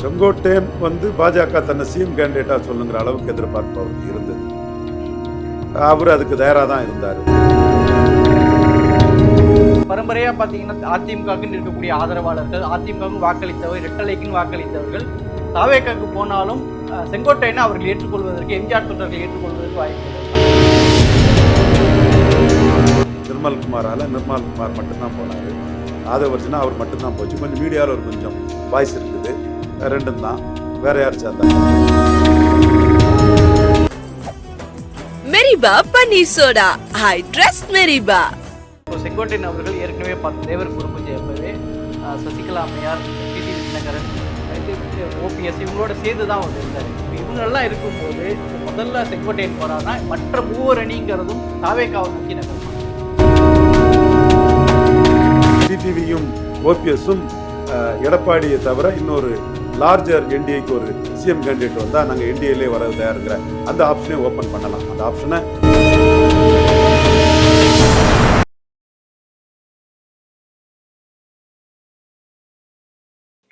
செங்கோட்டையன் வந்து பாஜக தன்னை சிஎம் கேண்டிடேட்டாக சொல்லுங்கிற அளவுக்கு எதிர்பார்ப்பு அவருக்கு இருந்தது. அவர் அதுக்கு தயாராக தான் இருந்தார். பரம்பரையா பாத்தீங்கன்னா அதிமுகவுக்கு இருக்கக்கூடிய ஆதரவாளர்கள் அதிமுகவுக்கு வாக்களித்தவர் ரெட்டலைக்குன்னு வாக்களித்தவர்கள் தாவேக்காக்கு போனாலும் செங்கோட்டையனை அவர்கள் ஏற்றுக்கொள்வதற்கு எம்ஜிஆர் தொண்டர்கள் ஏற்றுக்கொள்வதற்கு வாய்ப்பு. நிர்மல் குமாரால நிர்மல் குமார் மட்டும்தான் போனார். ஆதவர்ஜனா அவர் மட்டும்தான் போச்சு. கொஞ்சம் மீடியாவில் ஒரு கொஞ்சம் வாய்ஸ் இருக்குது. ரெண்டும் தான். வேற யார் சேர்ந்தா மெரிபா பன்னீர் சோடா. I trust மெரிபா. இப்போ செங்கோட்டையன் அவர்கள் ஏற்கனவே பார்த்த தேவர் அப்பவே அஹ், சசிகலா அம்மையார் டிடி தினகரன் ஓபிஎஸ் இவங்களோட சேர்ந்து தான் அவர் இருந்தார் இவங்கெல்லாம் இருக்கும்போது முதல்ல செங்கோட்டையன் போறாருன்னா மற்ற மூவர் அணிங்கிறதும் தாவேக்காவை நோக்கி நகரும்? டிடிவியும் ஓபிஎஸும் எடப்பாடியை தவிர இன்னொரு லார்ஜர் என்டிஏக்கு ஒரு சிஎம் கேண்டிடேட் வந்தால் நாங்கள் என்டிஏலே வர தயாருங்கிற அந்த ஆப்ஷனே ஓப்பன் பண்ணலாம். அந்த ஆப்ஷனை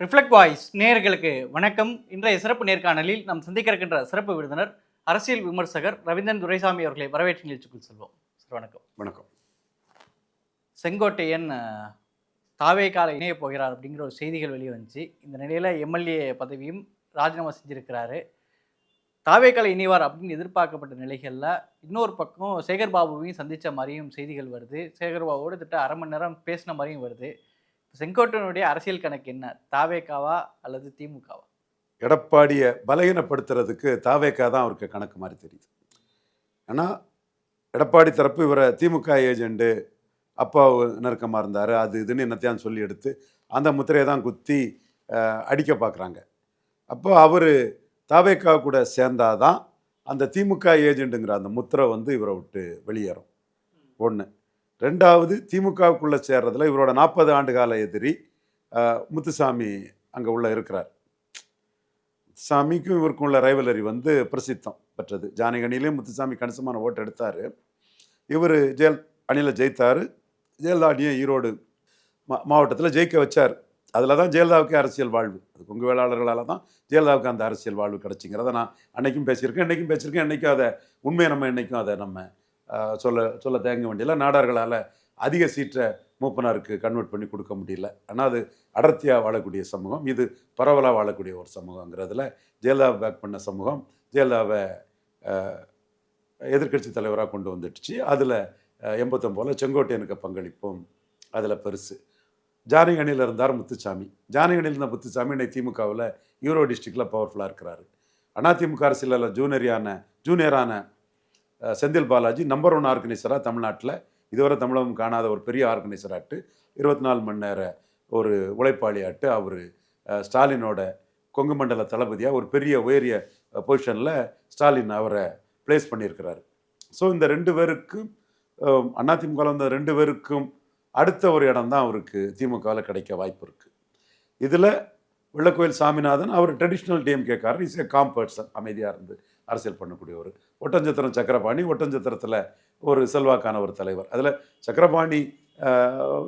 ரிஃப்ளெக்ட் வாய்ஸ் நேயர்களுக்கு வணக்கம். இன்றைய சிறப்பு நேர்காணலில் நாம் சந்திக்க இருக்கின்ற சிறப்பு விருந்தினர் அரசியல் விமர்சகர் ரவீந்திரன் துரைசாமி அவர்களை வரவேற்று நிகழ்ச்சிக்குள் செல்வோம். சார் வணக்கம். வணக்கம். செங்கோட்டையன் தாவேக்கால தாவே இணைய போகிறார் அப்படிங்கிற ஒரு செய்திகள் வெளியே வந்துச்சு. இந்த நிலையில் எம்எல்ஏ பதவியும் ராஜினாமா செஞ்சிருக்கிறாரு. தாவே இணைவார் அப்படின்னு எதிர்பார்க்கப்பட்ட நிலைகளில் இன்னொரு பக்கம் சேகர் பாபுவையும் சந்தித்த மாதிரியும் செய்திகள் வருது. சேகர் திட்ட அரை மணி நேரம் பேசின மாதிரியும் வருது. செங்கோட்டனுடைய அரசியல் கணக்கு என்ன? தாவேக்காவா அல்லது திமுகவா? எடப்பாடியை பலகீனப்படுத்துறதுக்கு தாவேக்கா தான் அவருக்கு கணக்கு மாதிரி தெரியுது. ஏன்னா எடப்பாடி தரப்பு இவரை திமுக ஏஜெண்டு அப்பா நெருக்கமாக இருந்தார் அது இதுன்னு என்னத்தையும் சொல்லி எடுத்து அந்த முத்திரையை தான் குத்தி அடிக்க பார்க்குறாங்க அப்போ அவர் தாவேக்கா கூட சேர்ந்தாதான் அந்த திமுக ஏஜெண்ட்டுங்கிற அந்த முத்திரை வந்து இவரை விட்டு வெளியேறும். ஒன்று ரெண்டாவது திமுகவுக்குள்ளே சேர்றதில் இவரோட நாற்பது ஆண்டு கால எதிரி முத்துசாமி அங்கே உள்ள இருக்கிறார். சாமிக்கும் இவருக்கும் உள்ள ரைவலரி வந்து பிரசித்தம் பெற்றது. ஜானகணிலையும் முத்துசாமி கணிசமான ஓட்டு எடுத்தார். இவர் ஜெயல் அணியில் ஜெயித்தார். ஜெயலலிதா ஈரோடு மா மாவட்டத்தில் ஜெயிக்க வச்சார். அதில் தான் ஜெயலலிதாவுக்கு அரசியல் வாழ்வு. அது கொங்கு வேளாளர்களால் தான் ஜெயலலிதாவுக்கு அந்த அரசியல் வாழ்வு கிடச்சிங்கிறத நான் அன்னைக்கும் பேசியிருக்கேன் இன்றைக்கும் பேசியிருக்கேன். என்றைக்கும் அதை உண்மையை நம்ம என்றைக்கும் அதை நம்ம சொல்ல சொல்ல தேங்க வேண்டியல நாடார்களால் அதிக சீற்றை மூப்பனாருக்கு கன்வெர்ட் பண்ணி கொடுக்க முடியல. ஆனால் அது அடர்த்தியாக வாழக்கூடிய சமூகம். இது பரவலாக வாழக்கூடிய ஒரு சமூகங்கிறதுல ஜெயலலிதா பேக் பண்ண சமூகம் ஜெயலலிதாவை எதிர்க்கட்சி தலைவராக கொண்டு வந்துடுச்சு. அதில் எண்பத்தொம்போதில் செங்கோட்டையனுக்கு பங்களிப்பும். அதில் பெருசு. ஜானகணியில் இருந்தார் முத்துசாமி ஜானகணியில் இருந்த முத்துசாமி இன்னைக்கு திமுகவில் ஈரோ டிஸ்ட்ரிக்டில் பவர்ஃபுல்லாக இருக்கிறாரு. அதிமுக அரசியலில் ஜூனியரியான ஜூனியரான செந்தில் பாலாஜி நம்பர் ஒன் ஆர்கனைசராக தமிழ்நாட்டில். இதுவரை தமிழகம் காணாத ஒரு பெரிய ஆர்கனைசராட்டு இருபத்தி நாலு மணி நேர ஒரு உழைப்பாளியாட்டு அவர் ஸ்டாலினோட கொங்கு மண்டல தளபதியாக ஒரு பெரிய உயரிய பொசிஷனில் ஸ்டாலின் அவரை ப்ளேஸ் பண்ணியிருக்கிறாரு. ஸோ இந்த ரெண்டு பேருக்கும் அதிமுகவில் வந்த ரெண்டு பேருக்கும் அடுத்த ஒரு இடம் தான் அவருக்கு திமுகவில் கிடைக்க வாய்ப்பு இருக்குது இதில் வெள்ளக்கோயில் சாமிநாதன் அவர் ட்ரெடிஷ்னல் டிஎம்கேக்காரர் இஸ் ஏ காம் பர்சன் அமைதியாக இருந்து அரசியல் பண்ணக்கூடியவர். ஒட்டஞ்சத்திரம் சக்கரபாணி ஒட்டஞ்சத்திரத்தில் ஒரு செல்வாக்கான ஒரு தலைவர். அதில் சக்கரபாணி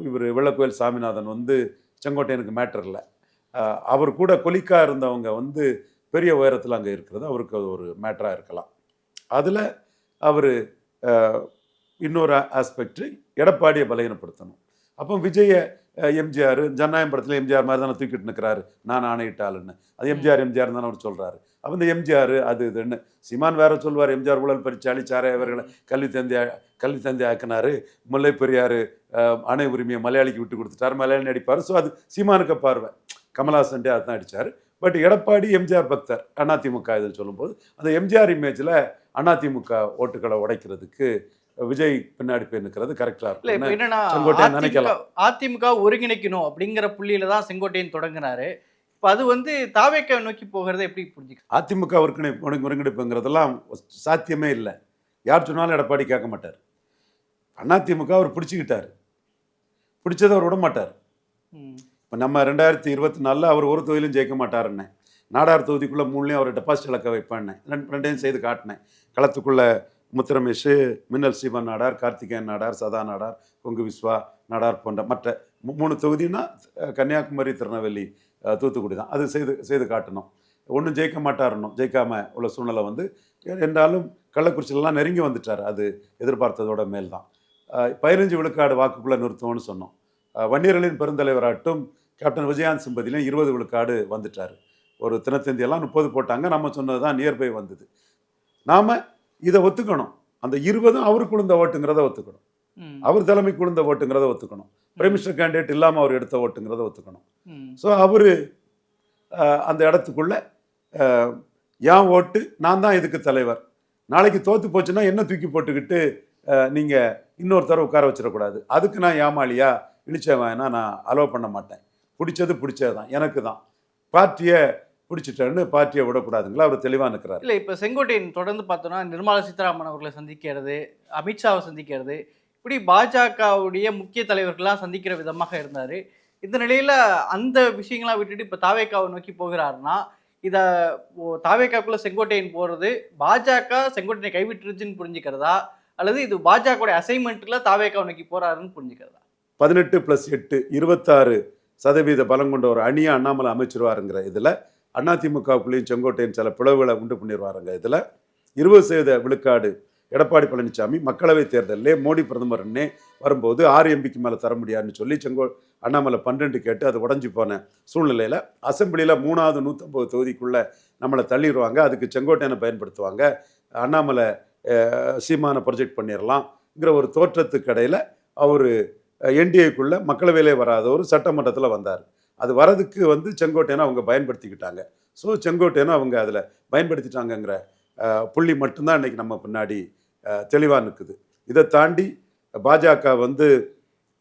இவர் வெள்ளக்கோயில் சாமிநாதன் வந்து செங்கோட்டையனுக்கு மேட்டர் இல்லை. அவர் கூட கொலிக்காக இருந்தவங்க வந்து பெரிய உயரத்தில் அங்கே இருக்கிறது அவருக்கு ஒரு மேட்டராக இருக்கலாம். அதில் அவர் இன்னொரு ஆஸ்பெக்ட் எடப்பாடியை பலகீனப்படுத்தணும். அப்போ விஜய எம்ஜிஆர் ஜனநாயகம் படத்தில் எம்ஜிஆர் மாதிரி தானே தூக்கிட்டு நிற்கிறாரு நான் ஆணையிட்டாளுன்னு அது எம்ஜிஆர் எம்ஜிஆர் தானே அவர் சொல்கிறாரு அப்போ இந்த எம்ஜிஆர் அது இதுன்னு சீமான் வேற சொல்வார் எம்ஜிஆர் ஊழல் பரிச்சாளி சாரை அவர்களை கல்வி தந்தை கல்வி தந்தை ஆக்கினாரு. முல்லை பெரியார் அணை உரிமையை மலையாளிக்கு விட்டு கொடுத்துட்டார். மலையாளி நடிப்பார். ஸோ அது சீமானுக்கு பார்வை. கமல்ஹாசன்டே அதுதான் அடித்தார் பட் எடப்பாடி எம்ஜிஆர் பக்தர் அதிமுக இதுன்னு சொல்லும்போது அந்த எம்ஜிஆர் இமேஜில் அதிமுக ஓட்டுகளை உடைக்கிறதுக்கு விஜய் பின்னாடி போய் நிற்கிறது கரெக்டாக இருக்கும். என்னன்னா நினைக்கலாம். அதிமுக ஒருங்கிணைக்கணும் அப்படிங்கிற புள்ளியில தான் செங்கோட்டையன் தொடங்கினாரு. இப்ப அது வந்து தாவேக்கா நோக்கி போகிறத எப்படி புரிஞ்சுக்க அதிமுக ஒருங்கிணை ஒருங்கி- ஒருங்கிணைப்புங்கிறதெல்லாம் சாத்தியமே இல்லை. யார் சொன்னாலும் எடப்பாடி கேட்க மாட்டார். அதிமுக அவர் பிடிச்சிக்கிட்டார். பிடிச்சதை அவர் விட மாட்டார். இப்போ நம்ம ரெண்டாயிரத்தி இருபத்தி நாலில் அவர் ஒரு தொகுதியிலும் ஜெயிக்க மாட்டாருன்னு. நாடார் தொகுதிக்குள்ளே மூணுலேயும் அவர் டெபாசிட் இழக்க வைப்பேன்னு. ரெண்டு ரெண்டையும் செய்து காட்டினேன் களத்துக்குள்ளே முத்துரமேஷ் மின்னல் சிவன் நாடார் கார்த்திகேயன் நாடார் சதா நாடார் கொங்கு விஸ்வா நாடார் போன்ற மற்ற மூணு தொகுதினா கன்னியாகுமரி திருநெல்வேலி தூத்துக்குடி தான். அது செய்து செய்து காட்டணும். ஒன்றும் ஜெயிக்க மாட்டாருன்னும். ஜெயிக்காமல் உள்ள சூழ்நிலை வந்து என்றாலும் கள்ளக்குறிச்சியிலலாம் நெருங்கி வந்துட்டார். அது எதிர்பார்த்ததோட மேல் தான் பதினஞ்சு விழுக்காடு வாக்குக்குள்ளே நிறுத்துவோம்னு சொன்னோம். வன்னியர்களின் பெருந்தலைவராட்டும் கேப்டன் விஜயகாந்த் சிம்பதியிலையும் இருபது விழுக்காடு வந்துட்டார். ஒரு தினத்தந்தியெல்லாம் முப்பது போட்டாங்க. நம்ம சொன்னது தான் நியர்பை வந்தது. நாம் இதை ஒத்துக்கணும். அந்த இருபதும் அவருக்கு விழுந்த ஓட்டுங்கிறத ஒத்துக்கணும். அவர் தலைமைக்கு விழுந்த ஓட்டுங்கிறத ஒத்துக்கணும். பிரைம் மினிஸ்டர் கேண்டிடேட் இல்லாமல் அவர் எடுத்த ஓட்டுங்கிறத ஒத்துக்கணும். ஸோ அவர் அந்த இடத்துக்குள்ள என் ஓட்டு நான் தான் இதுக்கு தலைவர். நாளைக்கு தோத்து போச்சுன்னா என்ன தூக்கி போட்டுக்கிட்டு நீங்கள் இன்னொருத்தர உட்கார வச்சிடக்கூடாது. அதுக்கு நான் ஏமாளியா? இழிச்சவனா நான் அலோவ் பண்ண மாட்டேன். பிடிச்சது பிடிச்சது தான் எனக்கு தான். பார்ட்டியை பிடிச்சிட்டேன்னு பார்ட்டியை விடக்கூடாதுங்களா? அவர் தெளிவாக நிற்கிறார் இல்ல இப்ப செங்கோட்டையன் தொடர்ந்து பார்த்தோம்னா நிர்மலா சீதாராமன் அவர்களை சந்திக்கிறது அமித்ஷாவை சந்திக்கிறது இப்படி பாஜகவுடைய முக்கிய தலைவர்கள்லாம் சந்திக்கிற விதமாக இருந்தாரு. இந்த நிலையில அந்த விஷயங்கள்லாம் விட்டுட்டு இப்ப தாவேக்காவை நோக்கி போகிறாருன்னா இத தாவேக்காக்குள்ள செங்கோட்டையன் போறது பாஜக செங்கோட்டையனை கைவிட்டுருச்சுன்னு புரிஞ்சுக்கிறதா? அல்லது இது பாஜகவுடைய அசைன்மெண்ட்ல தாவேக்காவை நோக்கி போறாருன்னு புரிஞ்சுக்கிறதா? பதினெட்டு ப்ளஸ் எட்டு இருபத்தாறு சதவீத பலம் கொண்ட ஒரு அணியை அண்ணாமலை அமைச்சிருவாருங்கிற இதில் அதிமுகவுக்குள்ளேயும் செங்கோட்டையின் சில பிளவுகளை உண்டு பண்ணிடுவாருங்க இதில். இருபது சதவீத விழுக்காடு எடப்பாடி பழனிசாமி மக்களவைத் தேர்தலிலே மோடி பிரதமர்னே வரும்போது ஆறு எம்பிக்கு மேலே தர முடியாதுன்னு சொல்லி செங்கோ அண்ணாமலை பன்னெண்டு கேட்டு அது உடஞ்சி போன சூழ்நிலையில் அசெம்பிளியில் மூணாவது நூற்றம்பது தொகுதிக்குள்ளே நம்மளை தள்ளிடுவாங்க. அதுக்கு செங்கோட்டையனை பயன்படுத்துவாங்க. அண்ணாமலை சீமான ப்ரொஜெக்ட் பண்ணிடலாம்ங்கிற ஒரு தோற்றத்துக்கு இடையில் அவர் என்டிஏக்குள்ளே மக்களவையிலே வராதவர் சட்டமன்றத்தில் வந்தார். அது வரதுக்கு வந்து செங்கோட்டையனை அவங்க பயன்படுத்திக்கிட்டாங்க. ஸோ செங்கோட்டையனை அவங்க அதில் பயன்படுத்திட்டாங்கங்கிற புள்ளி மட்டும்தான் இன்னைக்கு நம்ம பின்னாடி தெளிவாக நிற்குது இதை தாண்டி பாஜக வந்து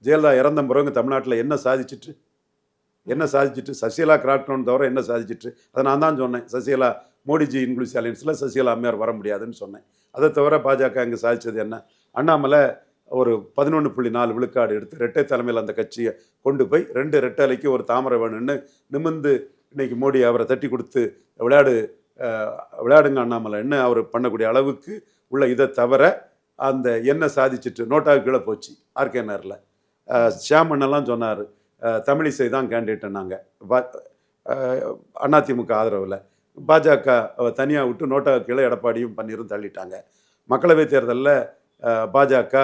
ஜெயலலிதா இறந்த பிறகு தமிழ்நாட்டில் என்ன சாதிச்சிட்டு என்ன சாதிச்சிட்டு சசிகலா கிராப்டோன் தவிர என்ன சாதிச்சிட்டு அதை நான் தான் சொன்னேன். சசிகலா மோடிஜி இன்க்ளூசிவ் அலையன்ஸில் சசிகலா அம்மையார் வர முடியாதுன்னு சொன்னேன். அதை தவிர பாஜக இங்கே சாதித்தது என்ன? அண்ணாமலை ஒரு பதினொன்று புள்ளி நாலு விழுக்காடு எடுத்து ரெட்டை தலைமையில் அந்த கட்சியை கொண்டு போய் ரெண்டு ரெட்டலைக்கு ஒரு தாமரை வேணும்னு நிமிந்து இன்னைக்கு மோடி அவரை தட்டி கொடுத்து விளையாடு விளையாடுங்க விளையாடுங்க அண்ணாமலைன்னு அவர் பண்ணக்கூடிய அளவுக்கு உள்ள இதை தவிர அந்த என்ன சாதிச்சிட்டு நோட்டாவுக்கு கீழே போச்சு ஆர்கேனரில் ஷியாமண்ணெல்லாம் சொன்னார் தமிழிசை தான் கேண்டிடேட் நாங்கள் அதிமுக ஆதரவில். பாஜக தனியாக விட்டு நோட்டாவுக்கு கீழே எடப்பாடியும் பன்னீரும் தள்ளிட்டாங்க. மக்களவைத் தேர்தலில் பாஜக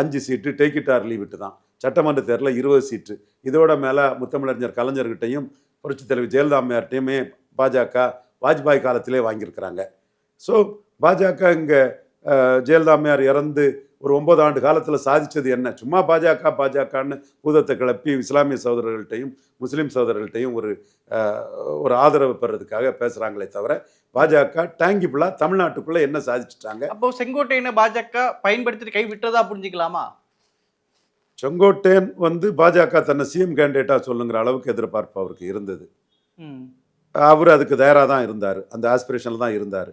அஞ்சு seat take it or leave it தான். சட்டமன்ற தேர்தலில் இருபது சீட்டு இதோட மேலே முத்தமிழறிஞர் கலைஞர்கிட்டையும் புரட்சித் தலைவர் ஜெயலலிதா அம்மையார்ட்டையுமே பாஜக வாஜ்பாய் காலத்திலே வாங்கியிருக்கிறாங்க. ஸோ பாஜக இங்கே ஜெயலலிதா அம்மையார் இறந்து ஒரு ஒன்பது ஆண்டு காலத்தில் சாதிச்சது என்ன? சும்மா பாஜக பாஜகன்னு பூதத்தை கிளப்பி இஸ்லாமிய சகோதரர்கள்ட்டையும் முஸ்லீம் சகோதரர்கள்ட்டையும் ஒரு ஒரு ஆதரவு பெறதுக்காக பேசுகிறாங்களே தவிர பாஜக டேங்கிபிளாக தமிழ்நாட்டுக்குள்ளே என்ன சாதிச்சிட்டாங்க? அப்போ செங்கோட்டையனை பாஜக பயன்படுத்திட்டு கை விட்டதா புரிஞ்சுக்கலாமா? செங்கோட்டையன் வந்து பாஜக தன்னை சிஎம் கேண்டிடேட்டாக சொல்லுங்கிற அளவுக்கு எதிர்பார்ப்பு அவருக்கு இருந்தது. அவர் அதுக்கு தயாராக தான் இருந்தார். அந்த ஆஸ்பிரேஷனில் தான் இருந்தார்.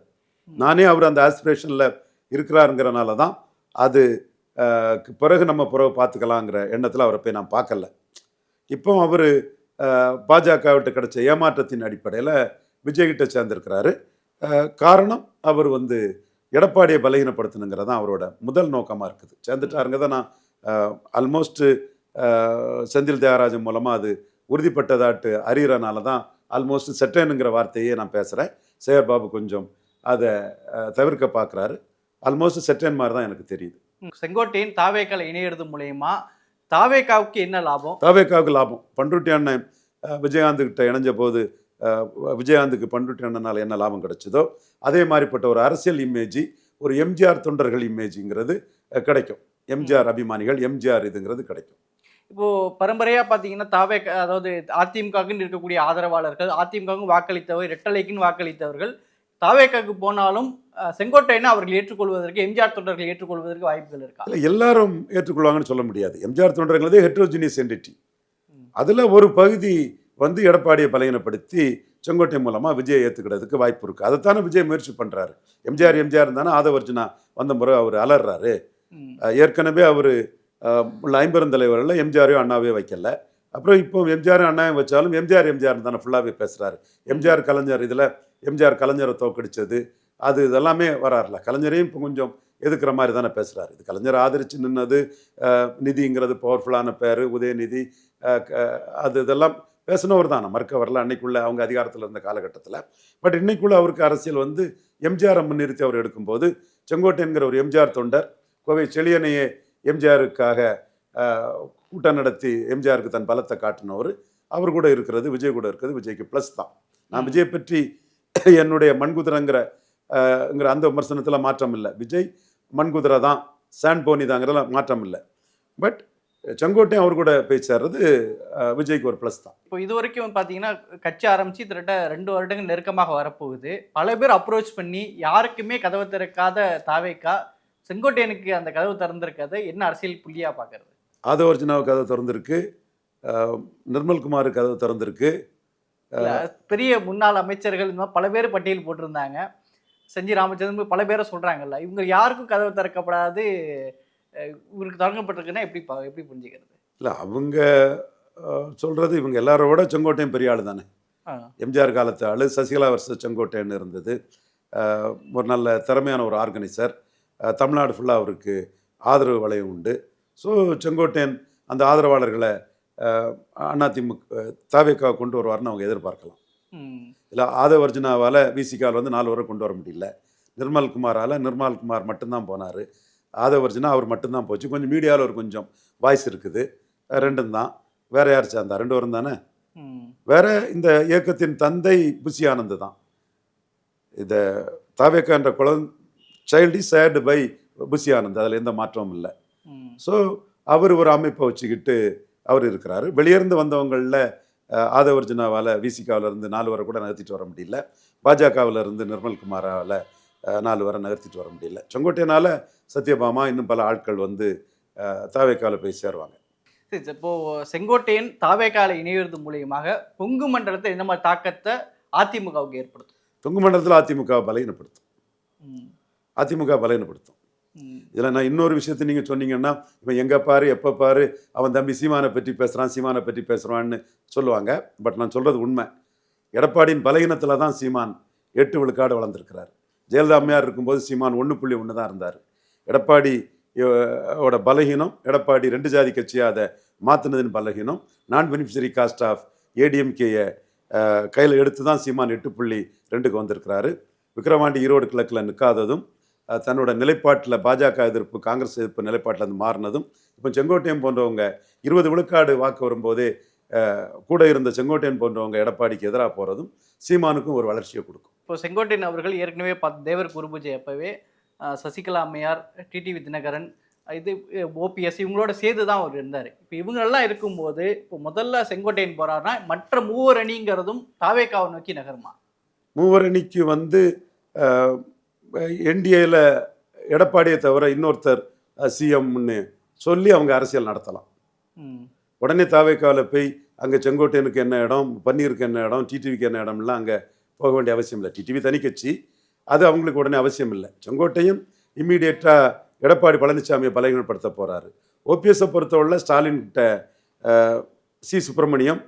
நானே அவர் அந்த ஆஸ்பிரேஷனில் இருக்கிறாருங்கிறனால தான் அது பிறகு நம்ம பிறகு பார்த்துக்கலாங்கிற எண்ணத்தில் அவரை போய் நான் பார்க்கல. இப்போ அவர் பாஜகவிட்ட கிடைச்ச ஏமாற்றத்தின் அடிப்படையில் விஜய்கிட்ட சேர்ந்திருக்கிறாரு. காரணம் அவர் வந்து எடப்பாடியை பலகீனப்படுத்தணுங்கிறது தான் அவரோட முதல் நோக்கமாக இருக்குது. சேர்ந்துட்டாருங்க தான் நான் ஆல்மோஸ்ட்டு செந்தில் தியாகராஜன் மூலமாக அது உறுதிப்பட்டதாட்டு அறிகிறனால தான் ஆல்மோஸ்ட் செட்டேனுங்கிற வார்த்தையே நான் பேசுகிறேன் சேகர் பாபு கொஞ்சம் அதை தவிர்க்க பார்க்குறாரு. ஆல்மோஸ்ட் செட்டேன் மாதிரி தான் எனக்கு தெரியுது. செங்கோட்டையன் தாவேக்கால இணையிறது மூலயமா தாவேக்காவுக்கு என்ன லாபம்? தாவேக்காவுக்கு லாபம். பண்ருட்டி அண்ணன் அஹ், விஜயகாந்த் கிட்ட இணைஞ்ச போது விஜயகாந்துக்கு பண்ருட்டி அண்ணனால் என்ன லாபம் கிடைச்சதோ அதே மாதிரிப்பட்ட ஒரு அரசியல் இமேஜி ஒரு எம்ஜிஆர் தொண்டர்கள் இமேஜிங்கிறது கிடைக்கும். எம்ஜிஆர் அபிமானிகள் எம்ஜிஆர் இதுங்கிறது கிடைக்கும். இப்போ பரம்பரையா பாத்தீங்கன்னா தாவே அதாவது அதிமுகவுக்குன்னு இருக்கக்கூடிய ஆதரவாளர்கள் அதிமுகவுக்கு வாக்களித்தவர் ரெட்டலைக்குன்னு வாக்களித்தவர்கள் தாவேக்காக்கு போனாலும் செங்கோட்டையனை அவர்கள் ஏற்றுக்கொள்வதற்கு எம்ஜிஆர் தொண்டர்கள் ஏற்றுக்கொள்வதற்கு வாய்ப்புகள் இருக்கா? இல்லை எல்லாரும் ஏற்றுக்கொள்வாங்கன்னு சொல்ல முடியாது. எம்ஜிஆர் தொண்டர்களதே ஹெட்ரோஜினியஸ் என்டிட்டி. அதில் ஒரு பகுதி வந்து எடப்பாடியை பலகீனப்படுத்தி செங்கோட்டை மூலமாக விஜய் ஏற்றுக்கிறதுக்கு வாய்ப்பு இருக்குது அதைத்தானே விஜய் முயற்சி பண்ணுறாரு எம்ஜிஆர் எம்ஜிஆர் தானே ஆதவர்ஜுனா வந்த முறை அவர் அலறாரு. ஏற்கனவே அவர் உள்ள ஐம்பெருந்தலைவரில் எம்ஜிஆரையும் அண்ணாவே வைக்கல. அப்புறம் இப்போ எம்ஜிஆரும் அண்ணாவையும் வச்சாலும் எம்ஜிஆர் எம்ஜிஆர் தானே ஃபுல்லாகவே பேசுகிறாரு எம்ஜிஆர் கலைஞர் இதில் எம்ஜிஆர் கலைஞரை தோக்கடிச்சது அது இதெல்லாமே வராருல கலைஞரையும் இப்போ கொஞ்சம் எதுக்குற மாதிரி தானே பேசுகிறாரு இது கலைஞர் ஆதரிச்சு நின்னது நிதிங்கிறது பவர்ஃபுல்லான பேர் உதயநிதி அது இதெல்லாம் பேசினவர் தான். மறுக்க வரல அன்னைக்குள்ள அவங்க அதிகாரத்தில் இருந்த காலகட்டத்தில். பட் இன்னைக்குள்ள அவருக்கு அரசியல் வந்து எம்ஜிஆரை முன்னிறுத்தி அவர் எடுக்கும்போது செங்கோட்டையன்கிற ஒரு எம்ஜிஆர் தொண்டர் கோவை செழியனையே எம்ஜிஆருக்காக கூட்டம் நடத்தி எம்ஜிஆருக்கு தன் பலத்தை காட்டினவர். அவர் கூட இருக்கிறது விஜய் கூட இருக்கிறது விஜய்க்கு ப்ளஸ் தான். நான். விஜய் பற்றி என்னுடைய மண்குதிரைங்கிற அந்த விமர்சனத்தில் மாற்றம் இல்லை. விஜய் மண்குதிரை தான் சாண்ட் போனி தாங்கிறதுல மாற்றம் இல்லை. பட் செங்கோட்டையன் அவர் கூட போய் சேர்றது விஜய்க்கு ஒரு ப்ளஸ் தான். இப்போ இது வரைக்கும் பார்த்தீங்கன்னா கட்சி ஆரம்பிச்சு திரட்ட ரெண்டு வருடங்கள் நெருக்கமாக வரப்போகுது. பல பேர் அப்ரோச் பண்ணி யாருக்குமே கதவு திறக்காத தாவேக்கா செங்கோட்டையனுக்கு அந்த கதவு திறந்திருக்கதை என்ன அரசியல் புள்ளியா பார்க்கறது ஆதவர்ஜுனாவுக்கு கதவு திறந்திருக்கு. ஆஹ், நிர்மல்குமாருக்கு கதவு திறந்திருக்கு. பெரிய முன்னாள் அமைச்சர்கள் இந்த மாதிரி பல பேர் பட்டியல் போட்டிருந்தாங்க. செஞ்சி ராமச்சந்திரன் பல பேரை சொல்றாங்கல்ல இவங்க யாருக்கும் கதவு திறக்கப்படாது இவருக்கு தொடங்கப்பட்டிருக்குன்னா எப்படி பா- எப்படி புரிஞ்சுக்கிறது? இல்லை அவங்க ஆஹ், சொல்றது இவங்க எல்லாரோட செங்கோட்டையன் பெரிய ஆள் தானே. எம்ஜிஆர் காலத்து ஆள் சசிகலா வருஷ செங்கோட்டையன் இருந்தது. ஒரு நல்ல திறமையான ஒரு ஆர்கனைசர். தமிழ்நாடு ஃபுல்லாக அவருக்கு ஆதரவு வளையம் உண்டு. ஸோ செங்கோட்டையன் அந்த ஆதரவாளர்களை அதிமுக தாவேக்காவை கொண்டு வருவார்னு அவங்க எதிர்பார்க்கலாம். இல்லை ஆதவர்ஜுனாவால் விசிகாவில் வந்து நாலு வரை கொண்டு வர முடியல. நிர்மல் குமாரால் நிர்மல் குமார் மட்டும்தான் போனார். ஆதவர்ஜுனா அவர் மட்டும்தான் போச்சு. கொஞ்சம் மீடியாவில் ஒரு கொஞ்சம் வாய்ஸ் இருக்குது. ரெண்டும் தான். வேற யார் சேர்ந்தா? ரெண்டு வரும் தானே. வேற இந்த இயக்கத்தின் தந்தை புசி ஆனந்த் தான். இதை தாவேக்கா என்ற குழந்தை child said by Bussy Anand. அதில் எந்த மாற்றமும் இல்லை. ஸோ அவர் ஒரு அமைப்பை வச்சுக்கிட்டு அவர் இருக்கிறாரு. வெளியிருந்து வந்தவங்களில் ஆதவர்ஜுனாவால் விசிகாவில் இருந்து நாலு வரை கூட நகர்த்திட்டு வர முடியல. பாஜகவில் இருந்து நிர்மல்குமாரால் நாலு வரை நகர்த்திட்டு வர முடியல. செங்கோட்டையனால் சத்யபாமா இன்னும் பல ஆட்கள் வந்து தாவேக்காவில் போய் சேருவாங்க. சரி சார், இப்போ செங்கோட்டையன் தாவேக்கால இணைவது மூலியமாக கொங்கு மண்டலத்தை என்ன மாதிரி தாக்கத்தை அதிமுகவுக்கு ஏற்படுத்தும்? தொங்கு மண்டலத்தில் அதிமுக பலகீனப்படுத்தும். அதிமுக பலகீனப்படுத்தும். இதில் நான் இன்னொரு விஷயத்தை நீங்கள் சொன்னீங்கன்னா இப்போ எங்கே பாரு எப்போ பாரு அவன் தம்பி சீமானை பற்றி பேசுகிறான் சீமானை பற்றி பேசுகிறான்னு சொல்லுவாங்க. பட் நான் சொல்கிறது உண்மை. எடப்பாடியின் பலகீனத்தில் தான் சீமான் எட்டு விழுக்காடு வளர்ந்துருக்கிறார். ஜெயலலிதா அம்மையார் இருக்கும்போது சீமான் ஒன்று புள்ளி ஒன்று தான் இருந்தார். எடப்பாடி ஓட பலகீனம் எடப்பாடி ரெண்டு ஜாதி கட்சியாக அதை மாற்றினதின் பலகீனம் நான் பெனிஃபிஷரி காஸ்ட் ஆஃப் ஏடிஎம்கேயை கையில் எடுத்து தான் சீமான் எட்டு புள்ளி ரெண்டுக்கு வந்திருக்கிறாரு. விக்ரவாண்டி ஈரோடு கிழக்கில் நிற்காததும் தன்னோட நிலைப்பாட்டில் பாஜக எதிர்ப்பு காங்கிரஸ் எதிர்ப்பு நிலைப்பாட்டில் இருந்து மாறினதும் இப்போ செங்கோட்டையன் போன்றவங்க இருபது விழுக்காடு வாக்கு வரும்போதே கூட இருந்த செங்கோட்டையன் போன்றவங்க எடப்பாடிக்கு எதிராக போகிறதும் சீமானுக்கும் ஒரு வளர்ச்சியை கொடுக்கும். இப்போ செங்கோட்டையன் அவர்கள் ஏற்கனவே பார்த்து தேவர் குருபூஜை அப்பவே சசிகலா அம்மையார் டிடிவி தினகரன் இது ஓபிஎஸ் இவங்களோட சேர்த்து தான் அவர் இருந்தார். இப்போ இவங்களெல்லாம் இருக்கும்போது இப்போ முதல்ல செங்கோட்டையன் போறாருன்னா மற்ற மூவர் அணிங்கிறதும் தாவேக்காவை நோக்கி நகருமா? மூவரணிக்கு வந்து என்டிஏல எடப்பாடியை தவிர இன்னொருத்தர் சிஎம்னு சொல்லி அவங்க அரசியல் நடத்தலாம். உடனே தாவேக்காவில் போய் அங்கே செங்கோட்டையனுக்கு என்ன இடம் பன்னீருக்கு என்ன இடம் டிடிவிக்கு என்ன இடம்லாம் அங்கே போக வேண்டிய அவசியம் இல்லை. டிடிவி தனி கட்சி. அது அவங்களுக்கு உடனே அவசியம் இல்லை. செங்கோட்டையன் இம்மீடியட்டாக எடப்பாடி பழனிசாமியை பலகீனப்படுத்த போகிறாரு ஓபிஎஸ்ஸை பொறுத்தவரை ஸ்டாலின் கிட்ட அஹ், சி சுப்பிரமணியம்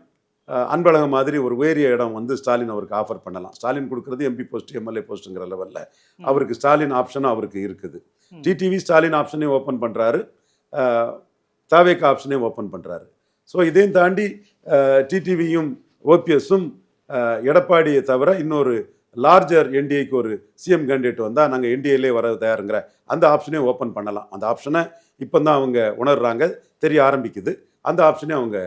அஹ், அன்பழகன் மாதிரி ஒரு உயரிய இடம் வந்து ஸ்டாலின் அவருக்கு ஆஃபர் பண்ணலாம். ஸ்டாலின் கொடுக்குறது எம்பி போஸ்ட் எம்எல்ஏ போஸ்ட்டுங்கிற லெவலில் அவருக்கு ஸ்டாலின் ஆப்ஷனும் அவருக்கு இருக்குது. டிடிவி ஸ்டாலின் ஆப்ஷனையும் ஓப்பன் பண்ணுறாரு தாவேக் ஆப்ஷனையும் ஓப்பன் பண்ணுறாரு ஸோ இதையும் தாண்டி டிடிவியும் ஓபிஎஸும் எடப்பாடியை தவிர இன்னொரு லார்ஜர் என்டிஏக்கு ஒரு சிஎம் கேண்டிடேட் வந்தால் நாங்கள் என்டிஏலே வர தயாருங்கிற அந்த ஆப்ஷனையும் ஓப்பன் பண்ணலாம். அந்த ஆப்ஷனை இப்போ தான் அவங்க உணர்றாங்க. தெரிய ஆரம்பிக்குது. அந்த ஆப்ஷனையும் அவங்க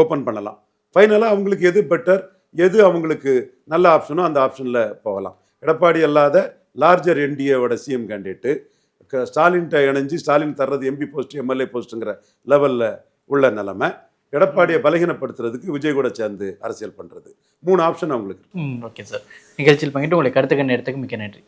ஓப்பன் பண்ணலாம். ஃபைனலாக அவங்களுக்கு எது பெட்டர் எது அவங்களுக்கு நல்ல ஆப்ஷனோ அந்த ஆப்ஷனில் போகலாம். எடப்பாடி அல்லாத லார்ஜர் என்டிஏவோட சிஎம் கேண்டிடேட்டு ஸ்டாலின்கிட்ட இணைஞ்சு ஸ்டாலின் தர்றது எம்பி போஸ்ட் எம்எல்ஏ போஸ்ட்டுங்கிற லெவலில் உள்ள நிலமை எடப்பாடியை பலகீனப்படுத்துறதுக்கு விஜய் கூட சேர்ந்து அரசியல் பண்ணுறது மூணு ஆப்ஷன் அவங்களுக்கு ஓகே சார் நிகழ்ச்சியில் பங்கிட்டு உங்களை கருத்துக்கண் நேரத்துக்கு மிக்க நன்றி.